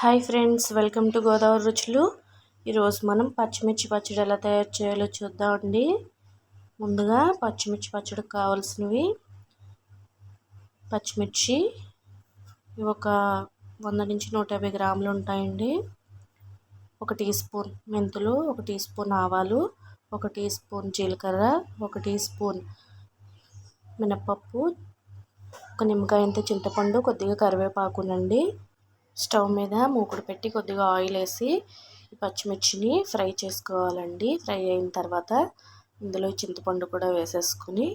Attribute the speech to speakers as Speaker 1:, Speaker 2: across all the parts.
Speaker 1: Hi friends welcome to Godavari రుచులు. ఈరోజు మనం పచ్చిమిర్చి పచ్చడి ఎలా తయారు చేయాలో చూద్దామండి ముందుగా పచ్చిమిర్చి పచ్చడికి కావాల్సినవి. పచ్చిమిర్చి ఇవి ఒక వంద నుంచి నూట యాభై గ్రాములు ఉంటాయండి. ఒక టీ స్పూన్ మెంతులు ఒక టీ స్పూన్ ఆవాలు ఒక టీ స్పూన్ జీలకర్ర ఒక టీ స్పూన్ మినప్పప్పు ఒక నిమ్మకాయ అంత చింతపండు కొద్దిగా కరివేపాకునండి. స్టవ్ మీద మూకుడు పెట్టి కొద్దిగా ఆయిల్ వేసి పచ్చిమిర్చిని ఫ్రై చేసుకోవాలండి. ఫ్రై అయిన తర్వాత ఇందులో చింతపండు కూడా వేసేసుకుని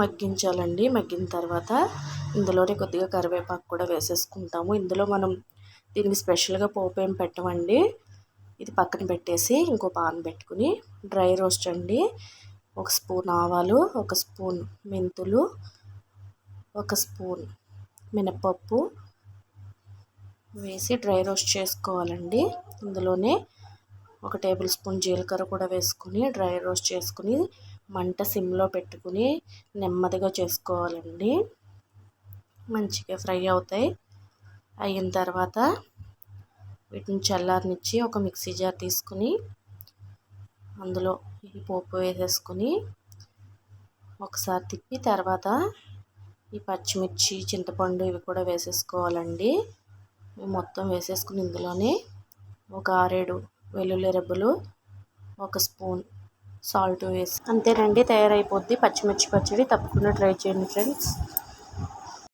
Speaker 1: మగ్గించాలండి. మగ్గిన తర్వాత ఇందులోనే కొద్దిగా కరివేపాకు కూడా వేసేసుకుంటాము. ఇందులో మనం దీనికి స్పెషల్గా పోపు ఏం పెట్టమండి. ఇది పక్కన పెట్టేసి ఇంకో పాన్ పెట్టుకుని డ్రై రోస్ట్ అండి. ఒక స్పూన్ ఆవాలు ఒక స్పూన్ మెంతులు ఒక స్పూన్ మినపప్పు వేసి డ్రై రోస్ట్ చేసుకోవాలండి. ఇందులోనే ఒక టేబుల్ స్పూన్ జీలకర్ర కూడా వేసుకుని డ్రై రోస్ట్ చేసుకుని మంట సిమ్లో పెట్టుకుని నెమ్మదిగా చేసుకోవాలండి. మంచిగా ఫ్రై అవుతాయి. అయిన తర్వాత వీటిని చల్లారనిచ్చి ఒక మిక్సీ జార్ తీసుకుని అందులో ఈ పోపు వేసేసుకుని ఒకసారి తిప్పి తర్వాత ఈ పచ్చిమిర్చి చింతపండు ఇవి కూడా వేసేసుకోవాలండి. మొత్తం వేసేసుకుని ఇందులోనే ఒక ఆరేడు వెల్లుల్లి రెబ్బలు ఒక స్పూన్ సాల్ట్ వేసి అంతేనండి తయారైపోద్ది. పచ్చిమిర్చి పచ్చడి తప్పకుండా ట్రై చేయండి ఫ్రెండ్స్.